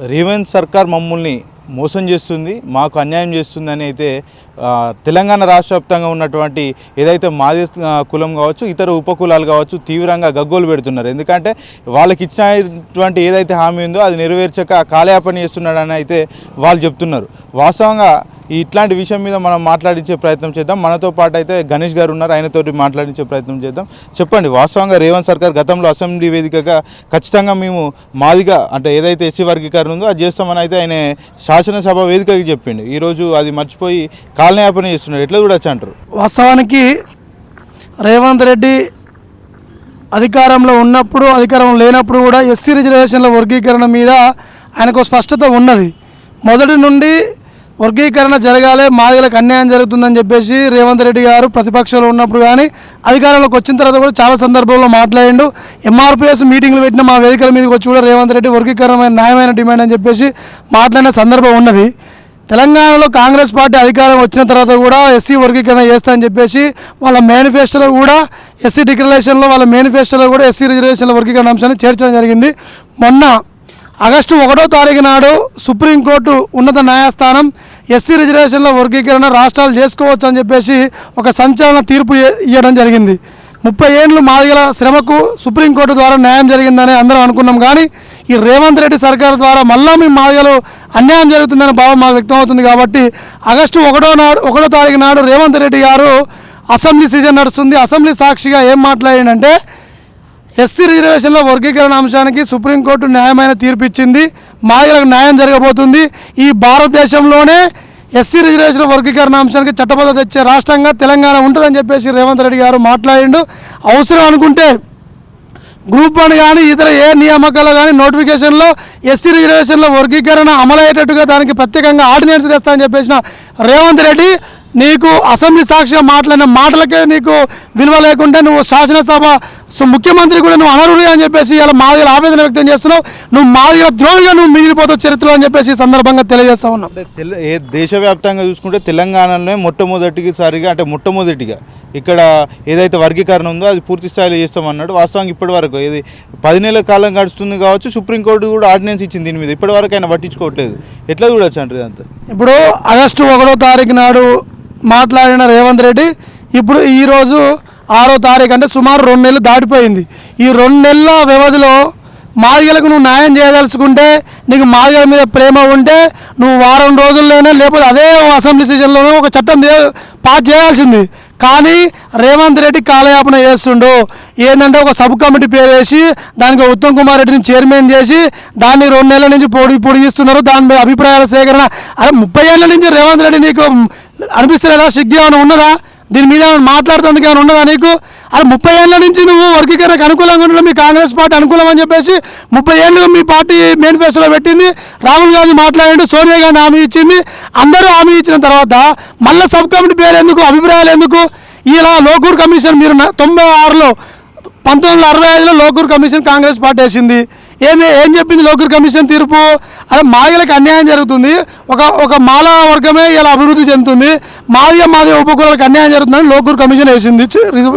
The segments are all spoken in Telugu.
రేవంత్ సర్కార్ మమ్మల్ని మోసం చేస్తుంది మాకు అన్యాయం చేస్తుంది అని అయితే తెలంగాణ రాష్ట్ర వ్యాప్తంగా ఉన్నటువంటి ఏదైతే మాది కులం కావచ్చు ఇతర ఉపకులాలు కావచ్చు తీవ్రంగా గగ్గోలు పెడుతున్నారు. ఎందుకంటే వాళ్ళకి ఇచ్చినటువంటి ఏదైతే హామీ ఉందో అది నెరవేర్చక కాలయాపన చేస్తున్నాడని అయితే వాళ్ళు చెప్తున్నారు. వాస్తవంగా ఈ ఇట్లాంటి విషయం మీద మనం మాట్లాడించే ప్రయత్నం చేద్దాం. మనతో పాటు అయితే గణేష్ గారు ఉన్నారు. ఆయనతోటి మాట్లాడించే ప్రయత్నం చేద్దాం. చెప్పండి వాస్తవంగా రేవంత్ సర్కార్ గతంలో అసెంబ్లీ వేదికగా ఖచ్చితంగా మేము మాదిగా అంటే ఏదైతే ఎస్సీ వర్గీకరణ ఉందో అది చేస్తామని అయితే ఆయన శాసనసభ వేదికకి చెప్పిండు. ఈరోజు అది మర్చిపోయి కాలనయాపన చేస్తున్నారు. ఎట్లా చూడొచ్చు అంటారు? వాస్తవానికి రేవంత్ రెడ్డి అధికారంలో ఉన్నప్పుడు అధికారం లేనప్పుడు కూడా ఎస్సీ రిజర్వేషన్ల వర్గీకరణ మీద ఆయనకు స్పష్టత ఉన్నది. మొదటి నుండి వర్గీకరణ జరగాలి మాదిగలకు అన్యాయం జరుగుతుందని చెప్పేసి రేవంత్ రెడ్డి గారు ప్రతిపక్షంలో ఉన్నప్పుడు కానీ అధికారంలోకి వచ్చిన తర్వాత కూడా చాలా సందర్భంలో మాట్లాడిండు. ఎంఆర్పిఎస్ మీటింగ్లు పెట్టిన మా వేదికల మీదకి వచ్చి కూడా రేవంత్ రెడ్డి వర్గీకరణ న్యాయమైన డిమాండ్ అని చెప్పేసి మాట్లాడిన సందర్భం ఉన్నది. తెలంగాణలో కాంగ్రెస్ పార్టీ అధికారం వచ్చిన తర్వాత కూడా ఎస్సీ వర్గీకరణ చేస్తానని చెప్పేసి వాళ్ళ మేనిఫెస్టోలో కూడా ఎస్సీ డిక్లరేషన్లో వాళ్ళ మేనిఫెస్టోలో కూడా ఎస్సీ రిజర్వేషన్ల వర్గీకరణ అంశాన్ని చేర్చడం జరిగింది. మొన్న ఆగస్టు ఒకటో తారీఖు నాడు సుప్రీంకోర్టు ఉన్నత న్యాయస్థానం ఎస్సీ రిజర్వేషన్ల వర్గీకరణ రాష్ట్రాలు చేసుకోవచ్చు అని చెప్పేసి ఒక సంచలన తీర్పు ఇవ్వడం జరిగింది. ముప్పై ఏళ్ళు మాదిగల శ్రమకు సుప్రీంకోర్టు ద్వారా న్యాయం జరిగిందని అందరం అనుకున్నాం కానీ ఈ రేవంత్ రెడ్డి సర్కార్ ద్వారా మళ్ళా మీ మాదిగలు అన్యాయం జరుగుతుందనే భావం మాకు వ్యక్తమవుతుంది కాబట్టి ఆగస్టు ఒకటో నాడు ఒకటో తారీఖు నాడు రేవంత్ రెడ్డి గారు అసెంబ్లీ సీజన్ నడుస్తుంది. అసెంబ్లీ సాక్షిగా ఏం మాట్లాడిందంటే ఎస్సీ రిజర్వేషన్ల వర్గీకరణ అంశానికి సుప్రీంకోర్టు న్యాయమైన తీర్పు ఇచ్చింది మాదిగలకు న్యాయం జరగబోతుంది. ఈ భారతదేశంలోనే ఎస్సీ రిజర్వేషన్ వర్గీకరణ అంశానికి చట్టబద్ధత తెచ్చే రాష్ట్రంగా తెలంగాణ ఉంటుందని చెప్పేసి రేవంత్ రెడ్డి గారు మాట్లాడిండు. అవసరం అనుకుంటే గ్రూప్ వన్ కానీ ఇతర ఏ నియామకాలు కానీ నోటిఫికేషన్లో ఎస్సీ రిజర్వేషన్ల వర్గీకరణ అమలయ్యేటట్టుగా దానికి ప్రత్యేకంగా ఆర్డినెన్స్ తెస్తామని చెప్పేసిన రేవంత్ రెడ్డి నీకు అసెంబ్లీ సాక్షిగా మాట్లాడిన మాటలకే నీకు విలువ లేకుండా నువ్వు శాసనసభ సో ముఖ్యమంత్రి కూడా నువ్వు అనర్హుడు అని చెప్పేసి ఇలా మాదిగల ఆవేదన వ్యక్తం చేస్తున్నావు. నువ్వు మాదిగల ద్రోహిగా నువ్వు మిగిలిపోతావు చరిత్రలో అని చెప్పేసి ఈ సందర్భంగా తెలియజేస్తా ఉన్నావు. ఏ దేశవ్యాప్తంగా చూసుకుంటే తెలంగాణలోనే మొట్టమొదటిసారిగా అంటే మొట్టమొదటిగా ఇక్కడ ఏదైతే వర్గీకరణ ఉందో అది పూర్తి స్థాయిలో చేస్తామన్నాడు. వాస్తవంగా ఇప్పటి వరకు ఇది పది నెలల కాలం గడుస్తుంది కావచ్చు సుప్రీంకోర్టు కూడా ఆర్డినెన్స్ ఇచ్చింది దీని మీద. ఇప్పటి వరకు ఆయన పట్టించుకోవట్లేదు. ఎట్లా చూడొచ్చు అంటే ఇదంతా? ఇప్పుడు ఆగస్టు ఒకటో తారీఖు నాడు మాట్లాడిన రేవంత్ రెడ్డి ఇప్పుడు ఈరోజు ఆరో తారీఖు అంటే సుమారు రెండు నెలలు దాటిపోయింది. ఈ రెండు నెలల వ్యవధిలో మాదిగలకు నువ్వు న్యాయం చేయదలుచుకుంటే నీకు మాదిగల మీద ప్రేమ ఉంటే నువ్వు వారం రోజుల్లోనే లేకపోతే అదే అసెంబ్లీ సీజన్లోనే ఒక చట్టం పాస్ చేయాల్సింది. కానీ రేవంత్ రెడ్డి కాలయాపన చేస్తుండు. ఏంటంటే ఒక సబ్ కమిటీ పేరు వేసి దానికి ఉత్తమ్ కుమార్ రెడ్డిని చైర్మన్ చేసి దాన్ని రెండు నెలల నుంచి పొడి పొడిగిస్తున్నారు. దాని మీద అభిప్రాయాల సేకరణ. అరే ముప్పై ఏళ్ళ నుంచి రేవంత్ రెడ్డి నీకు అనిపిస్తలేదా? సిగ్గు ఏమైనా ఉన్నదా? దీని మీద మాట్లాడుతుంది కానీ ఉండదా నీకు? అది ముప్పై ఏళ్ళ నుంచి నువ్వు వర్గీకరణకు అనుకూలంగా ఉండడం మీ కాంగ్రెస్ పార్టీ అనుకూలం అని చెప్పేసి ముప్పై ఏళ్ళు మీ పార్టీ మేనిఫెస్టోలో పెట్టింది. రాహుల్ గాంధీ మాట్లాడాడు సోనియా గాంధీ హామీ ఇచ్చింది. అందరూ హామీ ఇచ్చిన తర్వాత మళ్ళీ సబ్ కమిటీ పేరు ఎందుకు అభిప్రాయాలు ఎందుకు? ఇలా లోకూర్ కమిషన్ మీరు తొంభై ఆరులో పంతొమ్మిది వందల అరవై ఐదులో లోకూర్ కమిషన్ కాంగ్రెస్ పార్టీ వేసింది. ఏమి ఏం చెప్పింది లోకూర్ కమిషన్ తీర్పు? అదే మాదిగలకు అన్యాయం జరుగుతుంది. ఒక ఒక మాల వర్గమే ఇలా అభివృద్ధి చెందుతుంది. మాదిగ మాదిగ ఉపకులాలకు అన్యాయం జరుగుతుందని లోకూర్ కమిషన్ వేసింది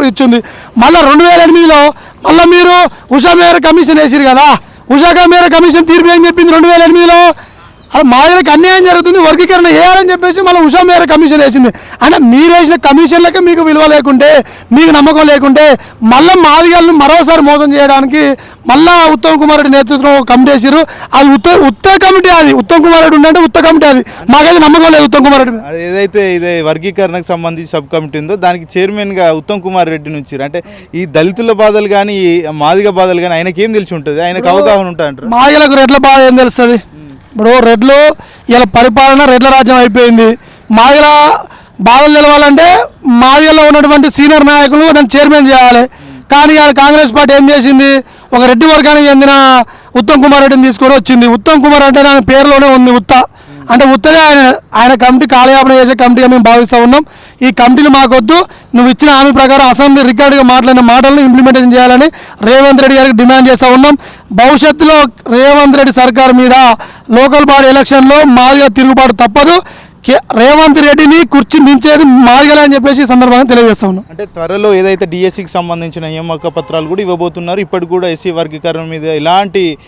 ఇచ్చింది. మళ్ళీ రెండు వేల ఎనిమిదిలో మళ్ళీ మీరు ఉషా మేర కమిషన్ వేసిరు కదా? ఉషా మేర కమిషన్ తీర్పు ఏం చెప్పింది రెండు వేల ఎనిమిదిలో? అలా మాదిరికి అన్యాయం జరుగుతుంది వర్గీకరణ వేయాలని చెప్పేసి మళ్ళీ ఉషా మేర కమిషన్ వేసింది. అంటే మీరు వేసిన కమిషన్లకే మీకు విలువ లేకుంటే మీకు నమ్మకం లేకుంటే మళ్ళీ మాదిగలను మరోసారి మోసం చేయడానికి మళ్ళా ఉత్తమ్ కుమార్ రెడ్డి నేతృత్వంలో ఒక కమిటీ వేసారు అది ఉత్త ఉత్త కమిటీ అది. ఉత్తమ్ కుమార్ రెడ్డి ఉందంటే ఉత్త కమిటీ అది. మాకైతే నమ్మకం లేదు ఉత్తమ్ కుమార్ రెడ్డి ఏదైతే ఇదే వర్గీకరణకు సంబంధించి సబ్ కమిటీ ఉందో దానికి చైర్మన్గా ఉత్తమ్ కుమార్ రెడ్డి నుంచి అంటే ఈ దళితుల బాధలు కానీ ఈ మాదిగ బాధలు కానీ ఆయనకి ఏం తెలిసి ఉంటుంది? ఆయనకు అవగాహన ఉంటుంది అంటారు మాదిగలకు రెడ్ల బాధ ఏం తెలుస్తుంది? ఇప్పుడు రెడ్లు ఇలా పరిపాలన రెడ్ల రాజ్యం అయిపోయింది. మాదిల బాధలు నిలవాలంటే మాదిగలో ఉన్నటువంటి సీనియర్ నాయకులు దాన్ని చైర్మన్ చేయాలి. కానీ ఇవాళ కాంగ్రెస్ పార్టీ ఏం చేసింది? ఒక రెడ్డి వర్గానికి చెందిన ఉత్తమ్ కుమార్ రెడ్డిని తీసుకొని వచ్చింది. ఉత్తమ్ కుమార్ అంటే ఆయన పేరులోనే ఉంది ఉత్త. అంటే ఉత్తరే ఆయన. ఆయన కమిటీ కాలయాపన చేసే కమిటీగా మేము భావిస్తూ ఉన్నాం. ఈ కమిటీలు మాకొద్దు. నువ్వు ఇచ్చిన హామీ ప్రకారం అసెంబ్లీ రికార్డుగా మాట్లాడిన మాటలను ఇంప్లిమెంటేషన్ చేయాలని రేవంత్ రెడ్డి గారికి డిమాండ్ చేస్తూ ఉన్నాం. భవిష్యత్తులో రేవంత్ రెడ్డి సర్కార్ మీద లోకల్ బాడీ ఎలక్షన్లో మాదిగా తిరుగుబాటు తప్పదు. కే- రేవంత్ రెడ్డిని కుర్చీ దించేది మాదిగలే అని చెప్పేసి సందర్భంగా తెలియజేస్తా ఉన్నాం. అంటే త్వరలో ఏదైతే డిఎస్సికి సంబంధించిన నియామక పత్రాలు కూడా ఇవ్వబోతున్నారు ఇప్పటికి కూడా ఎస్సీ వర్గీకరణ మీద ఇలాంటి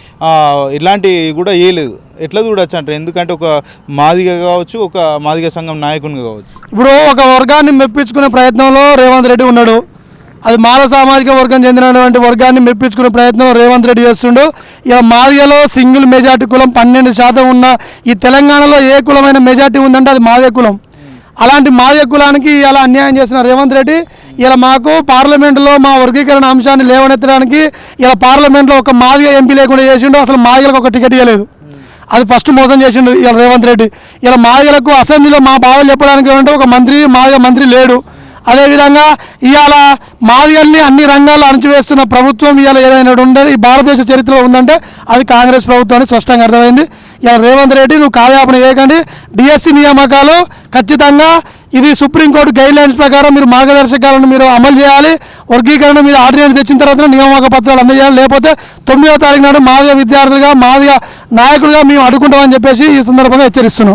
ఇలాంటి కూడా వేయలేదు ఎట్లా చూడొచ్చు అంటారు? ఎందుకంటే ఒక మాదిగ కావచ్చు ఒక మాదిగ సంఘం నాయకునిగా కావచ్చు. ఇప్పుడు ఒక వర్గాన్ని మెప్పించుకునే ప్రయత్నంలో రేవంత్ రెడ్డి ఉన్నాడు. అది మాల సామాజిక వర్గం చెందినటువంటి వర్గాన్ని మెప్పించుకునే ప్రయత్నం రేవంత్ రెడ్డి చేస్తుండు. ఇలా మాదిగలో సింగిల్ మెజార్టీ కులం పన్నెండు శాతం ఉన్న ఈ తెలంగాణలో ఏ కులమైన మెజార్టీ ఉందంటే అది మాదే కులం. అలాంటి మాదిగ కులానికి ఇలా అన్యాయం చేసిన రేవంత్ రెడ్డి ఇలా మాకు పార్లమెంటులో మా వర్గీకరణ అంశాన్ని లేవనెత్తడానికి ఇలా పార్లమెంట్లో ఒక మాదిగ ఎంపీ లేకుండా చేసిండు. అసలు మాదిగలకు ఒక టికెట్ ఇవ్వలేదు అది ఫస్ట్ మోసం చేసిండు ఇలా రేవంత్ రెడ్డి. ఇలా మాదిగలకు అసెంబ్లీలో మా బాధలు చెప్పడానికి ఏమంటే ఒక మంత్రి మాదిగ మంత్రి లేడు. అదేవిధంగా ఇవాళ మాదిగల్ని అన్ని రంగాల్లో అణచివేస్తున్న ప్రభుత్వం ఇవాళ ఏదైనా ఉండే ఈ భారతదేశ చరిత్రలో ఉందంటే అది కాంగ్రెస్ ప్రభుత్వానికి స్పష్టంగా అర్థమైంది. ఇలా రేవంత్ రెడ్డి నువ్వు కాలయాపన చేయకండి. డిఎస్సి నియామకాలు ఖచ్చితంగా ఇది సుప్రీంకోర్టు గైడ్ లైన్స్ ప్రకారం మీరు మార్గదర్శకాలను మీరు అమలు చేయాలి. వర్గీకరణ మీద ఆర్డినెన్స్ తెచ్చిన తర్వాత నియామక పత్రాలు అందజేయాలి. లేకపోతే తొమ్మిదవ తారీఖు నాడు మాదిగ విద్యార్థులుగా మాదిగ నాయకులుగా మేము అడుగుంటామని చెప్పేసి ఈ సందర్భంగా హెచ్చరిస్తున్నాం.